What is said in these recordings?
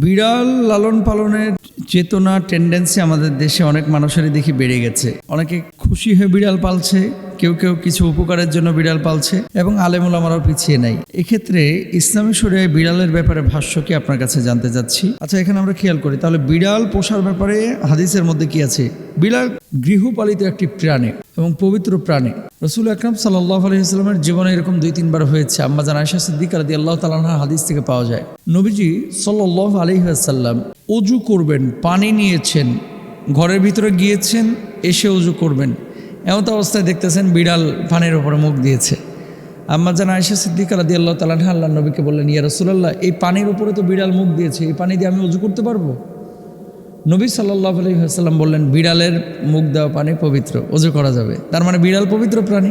বিড়াল লালন পালনের চেতনা টেন্ডেন্সি আমাদের দেশে অনেক মানুষেরই দেখি বেড়ে গেছে। অনেকে খুশি হয়ে বিড়াল পালছে, কেউ কেউ কিছু উপকারের জন্য বিড়াল পালছে এবং আলেমুল আমারও পিছিয়ে নাই। এক্ষেত্রে ইসলামী শরিয়ায় বিড়ালের ব্যাপারে ভাষ্য কি আপনার কাছে জানতে চাচ্ছি? আচ্ছা এখানে আমরা খেয়াল করি। তাহলে বিড়াল পোষার ব্যাপারে হাদিসের মধ্যে কি আছে? বিড়াল গৃহপালিত একটি প্রাণী। এবং পবিত্র প্রাণী। রসুল আকরাম সাল্লাহ আলহিহাস্লামের জীবনে এরকম দুই, তিনবার হয়েছে। আম্মা জান আয়সা সিদ্দিক রাদি আল্লাহ তালাহার হাদিস থেকে পাওয়া যায়। নবীজি সাল্লাহ আলহিহাসাল্লাম অজু করবেন, পানি নিয়েছেন, ঘরের ভিতরে গিয়েছেন, এসে অজু করবেন। এমন অবস্থায় দেখতেছেন বিড়াল পানির ওপরে মুখ দিয়েছে। আম্মা জান আয়সা সিদ্দিক রাদি আল্লাহ তালাহ আল্লাহ নবীকে বললেন, ইয়া রসুল্লাহ এই পানির উপরে তো বিড়াল মুখ দিয়েছে, এই পানি দিয়ে আমি অজু করতে পারব? নবী সাল্লাহ আলহিহাস্লাম বললেন, বিড়ালের মুখ দেওয়া পানি পবিত্র অজু করা যাবে। তার মানে বিড়াল পবিত্র প্রাণী?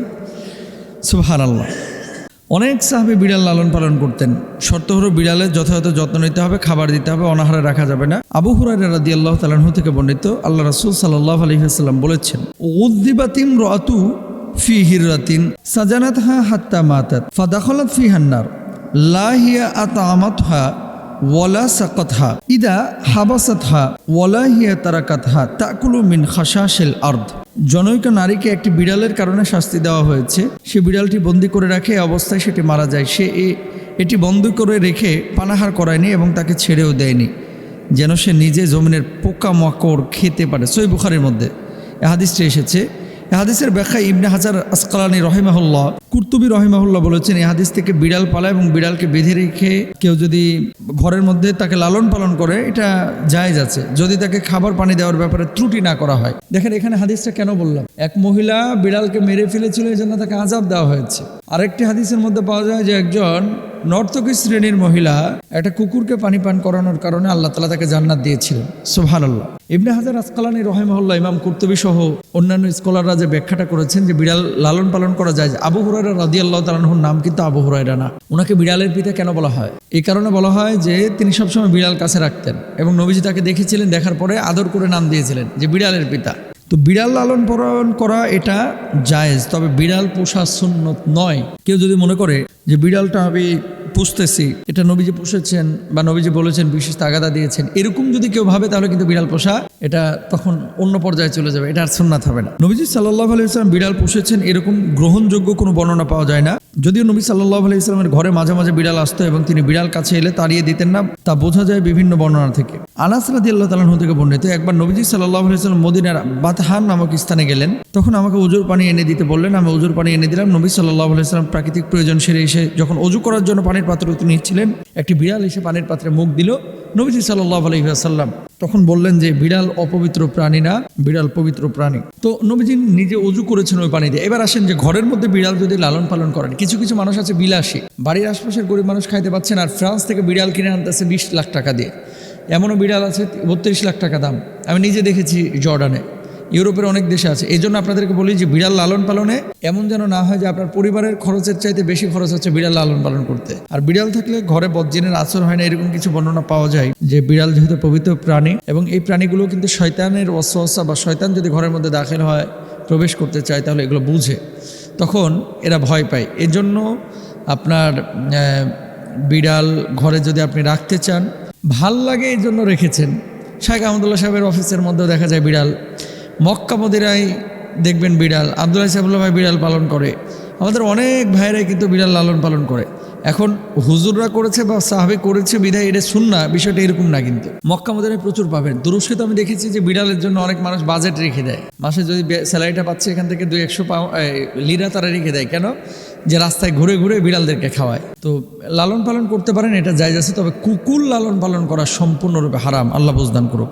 সুহান আল্লাহ অনেক সাহাবি বিড়াল লালন পালন করতেন। শর্ত হলো বিড়ালের যথাযথ যত্ন নিতে হবে, খাবার দিতে হবে, অনাহারে রাখা যাবে না। আবু হুরাই রাদি আল্লাহ তালাহ থেকে বর্ণিত, আল্লাহ রাসুল সাল্লাহ আলহিহাস্লাম বলেছেন উদ্দিবাতিম রাতু ফি হিরাতিন সাজানাত হা হাত্তা মাতাত, ফাদাখলাত ফি হান্নার লাহিয়া আতামাত হা ওয়ালা সাকাতহা ইদা হাবাসাতহা ওয়ালা হিয়া তারাকাতহা তাকুলু মিন খাসাশিল আর্দ জনৈক নারীকে একটি বিড়ালের কারণে শাস্তি দেওয়া হয়েছে। সে বিড়ালটি বন্দি করে রাখে অবস্থায় সেটি মারা যায়। সে এটি বন্দি করে রেখে পানাহার করায়নি এবং তাকে ছেড়েও দেয়নি। যেন সে নিজে জমিনের পোকা মাকড় খেতে পারে। সই বুখারের মধ্যে হাদিসটি এসেছে। হাদিসের ব্যাখ্যা ইবনে হাজার আসকালানি রহিমাহুল্লাহ। কুর্তুবি রহিমাহুল্লাহ বলেছেন এই হাদিস থেকে বিড়াল পালা এবং বিড়ালকে বেঁধে রেখে কেউ যদি ঘরের মধ্যে তাকে লালন পালন করে, এটা জায়েজ আছে। যদি তাকে খাবার পানি দেওয়ার ব্যাপারে ত্রুটি না করা হয়। দেখেন, এখানে হাদিসটা কেন বললাম? এক মহিলা বিড়ালকে মেরে ফেলেছিল এই জন্য তাকে আজাব দেওয়া হয়েছে। আরেকটি হাদিসের মধ্যে পাওয়া যায় যে একজন নর্তকী শ্রেণির মহিলা একটা কুকুরকে পানি পান করানোর কারণে আল্লাহ তালা তাকে জান্নাত দিয়েছিলেন। সুবহান আল্লাহ ইবনে হাজার আসকালানি রহেমহল্লা ইমাম কুর্তুবী সহ অন্যান্য স্কলাররা যে ব্যাখ্যাটা করেছেন যে বিড়াল লালন পালন করা যায়, আবু হুরাইরা রাদি আল্লাহ তালাহুর নাম কিন্তু আবু হুরাইরা না। ওনাকে বিড়ালের পিতা কেন বলা হয়? এই কারণে বলা হয় যে তিনি সবসময় বিড়াল কাছে রাখতেন এবং নবীজি তাকে দেখেছিলেন, দেখার পরে আদর করে নাম দিয়েছিলেন যে বিড়ালের পিতা। তো বিড়াল লালন পালন করা এটা জায়েজ, তবে বিড়াল পোষা সুন্নত নয়। কেউ যদি মনে করে যে বিড়ালটা আমি পুষতেছি, এটা নবীজি পুষেছেন বা নবীজি বলেছেন, বিশেষ তাগাদা দিয়েছেন। এরকম যদি কেউ ভাবে, তাহলে কিন্তু বিড়াল পোষা, এটা তখন অন্য পর্যায়ে চলে যাবে, এটা আর সুন্নাত হবে না। নবীজি সাল্লাহ আলাইসলাম বিড়াল পুষেছেন, এরকম গ্রহণযোগ্য কোনো বর্ণনা পাওয়া যায় না। যদিও নবী সাল্লাহ আলাইসলামের ঘরে মাঝে মাঝে বিড়াল আসতো এবং তিনি বিড়াল কাছে এলে তাড়িয়ে দিতেন না, তা বোঝা যায় বিভিন্ন বর্ণনা থেকে। আনাস রাদি আল্লাহ তালাহ থেকে বর্ণিত, একবার নবীজি সাল্লাহ আলাইসাল্লাম মদিনার বাতহান নামক স্থানে গেলেন। তখন আমাকে উজুর পানি এনে দিতে বললেন, আমি উজুর পানি এনে দিলাম, নবী সাল্লাহ আলাইসাল্লাম প্রাকৃতিক প্রয়োজন সেরে এসে যখন অজু করার জন্য পানির পাত্র নিচ্ছিলেন, একটি বিড়াল এসে পানির পাত্রে মুখ দিল। নবীজি সাল্লাহ আলহিহাসাল্লাম তখন বললেন যে, বিড়াল অপবিত্র প্রাণী না, বিড়াল পবিত্র প্রাণী। তো নবীজি নিজে অজু করেছেন ওই পানি দিয়ে এবার আসেন যে, ঘরের মধ্যে বিড়াল যদি লালন পালন করেন, কিছু কিছু মানুষ আছে বিলাসী। বাড়ির আশপাশের গরিব মানুষ খাইতে পাচ্ছেন আর ফ্রান্স থেকে বিড়াল কিনে আনতেছে বিশ লাখ টাকা দিয়ে। এমনও বিড়াল আছে, বত্রিশ লাখ টাকা দাম। আমি নিজে দেখেছি জর্ডানে। ইউরোপের অনেক দেশে আছে। এই জন্য আপনাদেরকে বলি যে বিড়াল লালন পালনে এমন যেন না হয় যে আপনার পরিবারের খরচের চাইতে বেশি খরচ হচ্ছে বিড়াল লালন পালন করতে। আর বিড়াল থাকলে ঘরে বজ্জিনের আচর হয় না, এরকম কিছু বর্ণনা পাওয়া যায় যে বিড়াল যেহেতু পবিত্র প্রাণী এবং এই প্রাণীগুলো কিন্তু শয়তানের অস্বস্থা বা শয়তান যদি ঘরের মধ্যে দাখিল হয়, প্রবেশ করতে চায়, তাহলে এগুলো বুঝে। তখন এরা ভয় পায়। এজন্য আপনার বিড়াল ঘরে যদি আপনি রাখতে চান, ভালো লাগে এই জন্য রেখেছেন। শাহেখ আহমদুল্লাহ সাহেবের অফিসের মধ্যেও দেখা যায় বিড়াল মক্কা মদিরায় দেখবেন বিড়াল আবদুল্লাহ সাহেবুল্লাহ ভাই বিড়াল পালন করে। আমাদের অনেক ভাইরাই কিন্তু বিড়াল লালন পালন করে। এখন হুজুররা করেছে বা সাহাবে করেছে বিধায় এটা শুননা বিষয়টা এরকম না কিন্তু। মক্কা মদিনায় প্রচুর পাবেন। তুরস্কে তো আমি দেখেছি যে বিড়ালের জন্য অনেক মানুষ বাজেট রেখে দেয়। মাসে যদি স্যালারিটা পাচ্ছে, এখান থেকে দুই, একশো লিরা তারা রেখে দেয়। কেন? যে রাস্তায় ঘুরে ঘুরে বিড়ালদেরকে খাওয়ায়। তো লালন পালন করতে পারেন, এটা জায়জ আছে, তবে কুকুর লালন পালন করা সম্পূর্ণরূপে হারাম। আল্লাহ বুঝদান করুক।